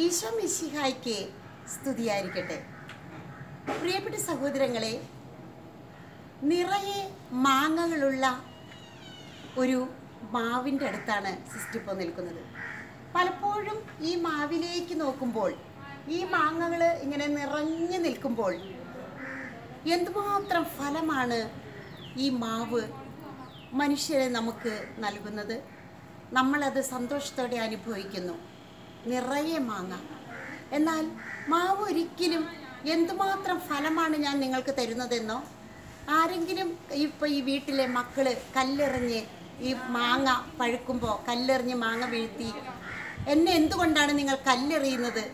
ഈശോ മിശിഹായ്ക്ക് സ്തുതിയായിരിക്കട്ടെ. പ്രിയപ്പെട്ട സഹോദരങ്ങളെ നിറയെ മാങ്ങകളുള്ള ഒരു മാവിന്റെ അടുത്താണ് സിസ്റ്റർ ഇപ്പോൾ നിൽക്കുന്നത്. പലപ്പോഴും ഈ മാവിലേക്ക് നോക്കുമ്പോൾ ഈ മാങ്ങകൾ ഇങ്ങനെ നിറഞ്ഞു നിൽക്കുമ്പോൾ എന്തുമാത്രം ഫലമാണ് ഈ മാവ് മനുഷ്യരെ നമുക്ക് നൽകുന്നത്? നമ്മളത് സന്തോഷത്തോടെ അനുഭവിക്കുന്നു. നിറയെ മാങ്ങ. എന്നാൽ മാവ് ഒരിക്കലും എന്തുമാത്രം ഫലമാണ് ഞാൻ നിങ്ങൾക്ക് തരുന്നതെന്നോ? ആരെങ്കിലും ഇപ്പോൾ ഈ വീട്ടിലെ മക്കൾ കല്ലെറിഞ്ഞ് ഈ മാങ്ങ പഴുക്കുമ്പോൾ കല്ലെറിഞ്ഞ് മാങ്ങ വീഴ്ത്തി എന്നെ എന്തുകൊണ്ടാണ് നിങ്ങൾ കല്ലെറിയുന്നത്?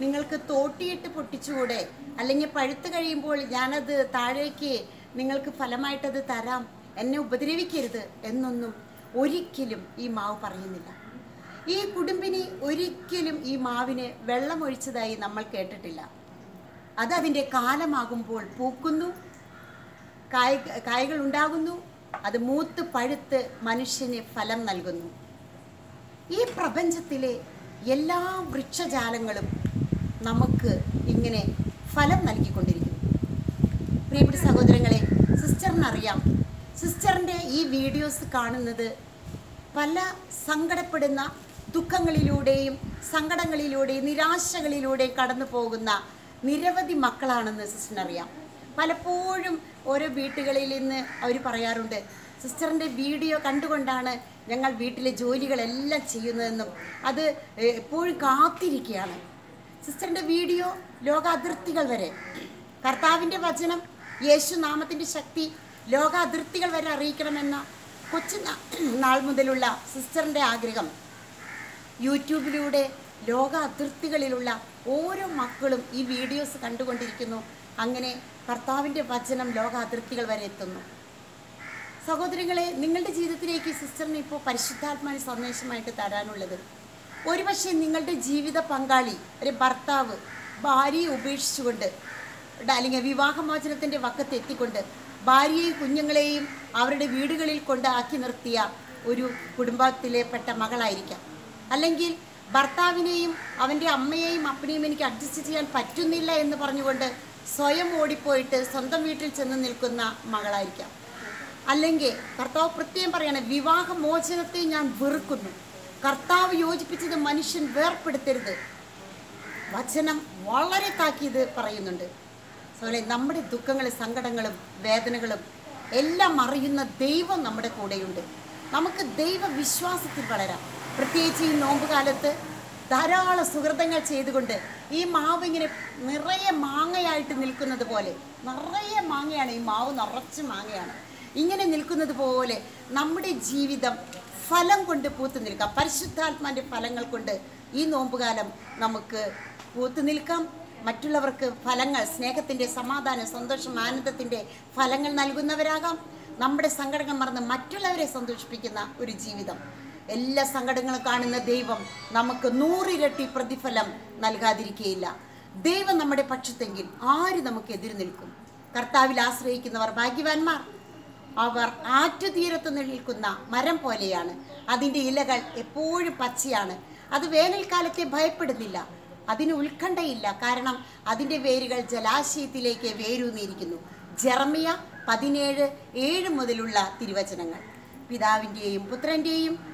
നിങ്ങൾക്ക് തോട്ടിയിട്ട് പൊട്ടിച്ചുകൂടെ? അല്ലെങ്കിൽ പഴുത്ത് കഴിയുമ്പോൾ ഞാനത് താഴേക്ക് നിങ്ങൾക്ക് ഫലമായിട്ടത് തരാം എന്നെ ഉപദ്രവിക്കരുത് എന്നൊന്നും ഒരിക്കലും ഈ മാവ് പറയുന്നില്ല. ഈ കുടുംബിനി ഒരിക്കലും ഈ മാവിന് വെള്ളമൊഴിച്ചതായി നമ്മൾ കേട്ടിട്ടില്ല. അത് അതിന്റെ കാലമാകുമ്പോൾ പൂക്കുന്നു കായ കായകൾ ഉണ്ടാകുന്നു അത് മൂത്ത് പഴുത്ത് മനുഷ്യന് ഫലം നൽകുന്നു. ഈ പ്രപഞ്ചത്തിലെ എല്ലാ വൃക്ഷജാലങ്ങളും നമുക്ക് ഇങ്ങനെ ഫലം നൽകിക്കൊണ്ടിരിക്കുന്നു. പ്രിയപ്പെട്ട സഹോദരങ്ങളെ സിസ്റ്ററിനറിയാം സിസ്റ്ററിന്റെ ഈ വീഡിയോസ് കാണുന്നത് പല സങ്കടപ്പെടുന്ന ദുഃഖങ്ങളിലൂടെയും സങ്കടങ്ങളിലൂടെയും നിരാശകളിലൂടെയും കടന്നു പോകുന്ന നിരവധി മക്കളാണെന്ന് സിസ്റ്ററിനറിയാം പലപ്പോഴും ഓരോ വീട്ടുകളിൽ നിന്ന് അവർ പറയാറുണ്ട് സിസ്റ്ററിന്റെ വീഡിയോ കണ്ടുകൊണ്ടാണ് ഞങ്ങൾ വീട്ടിലെ ജോലികളെല്ലാം ചെയ്യുന്നതെന്നും അത് എപ്പോഴും കാത്തിരിക്കുകയാണ്. സിസ്റ്ററിന്റെ വീഡിയോ ലോക അതിർത്തികൾ വരെ. കർത്താവിന്റെ വചനം യേശു നാമത്തിന്റെ ശക്തി ലോക അതിർത്തികൾ വരെ അറിയിക്കണമെന്ന കൊച്ചു നാൾ മുതലുള്ള സിസ്റ്ററിന്റെ ആഗ്രഹം യൂട്യൂബിലൂടെ ലോക അതിർത്തികളിലുള്ള ഓരോ മക്കളും ഈ വീഡിയോസ് കണ്ടുകൊണ്ടിരിക്കുന്നു. അങ്ങനെ കർത്താവിന്റെ വചനം ലോക അതിർത്തികൾ വരെ എത്തുന്നു. സഹോദരങ്ങളെ നിങ്ങളുടെ ജീവിതത്തിലേക്ക് സിസ്റ്ററിന് ഇപ്പോൾ പരിശുദ്ധാത്മാവിന് സന്ദേശമായിട്ട് തരാനുള്ളത്. ഒരുപക്ഷെ നിങ്ങളുടെ ജീവിത പങ്കാളി ഒരു ഭർത്താവ് ഭാര്യയെ ഉപേക്ഷിച്ചുകൊണ്ട് അല്ലെങ്കിൽ വിവാഹമോചനത്തിന്റെ വക്കത്ത് എത്തിക്കൊണ്ട് ഭാര്യയെയും കുഞ്ഞുങ്ങളെയും അവരുടെ വീടുകളിൽ കൊണ്ടാക്കി നിർത്തിയ ഒരു കുടുംബത്തിലെ പെട്ട മകളായിരിക്കാം. അല്ലെങ്കിൽ ഭർത്താവിനെയും അവന്റെ അമ്മയെയും അപ്പനെയും എനിക്ക് അഡ്ജസ്റ്റ് ചെയ്യാൻ പറ്റുന്നില്ല എന്ന് പറഞ്ഞുകൊണ്ട് സ്വയം ഓടിപ്പോയിട്ട് സ്വന്തം വീട്ടിൽ ചെന്ന് നിൽക്കുന്ന മകളായിരിക്കാം. അല്ലെങ്കിൽ കർത്താവ് പ്രത്യേകം പറയാണ് വിവാഹമോചനത്തെ ഞാൻ വെറുക്കുന്നു. കർത്താവ് യോജിപ്പിച്ചത് മനുഷ്യൻ വേർപ്പെടുത്തരുത്. വചനം വളരെ താക്കീത് പറയുന്നുണ്ട്. അതുപോലെ നമ്മുടെ ദുഃഖങ്ങളും സങ്കടങ്ങളും വേദനകളും എല്ലാം അറിയുന്ന ദൈവം നമ്മുടെ കൂടെയുണ്ട്. നമുക്ക് ദൈവവിശ്വാസത്തിൽ വളരാം. പ്രത്യേകിച്ച് ഈ നോമ്പ് കാലത്ത് ധാരാളം സുഹൃതങ്ങൾ ചെയ്തുകൊണ്ട് ഈ മാവ് ഇങ്ങനെ നിറയെ മാങ്ങയായിട്ട് നിൽക്കുന്നത് പോലെ നിറയെ മാങ്ങയാണ് ഈ മാവ് നിറച്ച് മാങ്ങയാണ്. ഇങ്ങനെ നിൽക്കുന്നത് പോലെ നമ്മുടെ ജീവിതം ഫലം കൊണ്ട് പൂത്തു നിൽക്കാം. പരിശുദ്ധാത്മാന്റെ ഫലങ്ങൾ കൊണ്ട് ഈ നോമ്പുകാലം നമുക്ക് പൂത്തു നിൽക്കാം. മറ്റുള്ളവർക്ക് ഫലങ്ങൾ സ്നേഹത്തിന്റെ സമാധാനം സന്തോഷം ആനന്ദത്തിന്റെ ഫലങ്ങൾ നൽകുന്നവരാകാം. നമ്മുടെ സങ്കടങ്ങൾ മറന്ന് മറ്റുള്ളവരെ സന്തോഷിപ്പിക്കുന്ന ഒരു ജീവിതം. എല്ലാ സങ്കടങ്ങളും കാണുന്ന ദൈവം നമുക്ക് നൂറിരട്ടി പ്രതിഫലം നൽകാതിരിക്കുകയില്ല. ദൈവം നമ്മുടെ പക്ഷത്തെങ്കിൽ ആര് നമുക്ക് എതിര് നിൽക്കും? കർത്താവിൽ ആശ്രയിക്കുന്നവർ ഭാഗ്യവാന്മാർ. അവർ ആറ്റുതീരത്ത് നിൽക്കുന്ന മരം പോലെയാണ്. അതിന്റെ ഇലകൾ എപ്പോഴും പച്ചയാണ്. അത് വേനൽക്കാലത്തെ ഭയപ്പെടുന്നില്ല. അതിന് ഉത്കണ്ഠയില്ല. കാരണം അതിന്റെ വേരുകൾ ജലാശയത്തിലേക്ക് വേരൂന്നിയിരിക്കുന്നു. ജർമിയ പതിനേഴ് ഏഴ് മുതലുള്ള തിരുവചനങ്ങൾ. പിതാവിന്റെയും പുത്രന്റെയും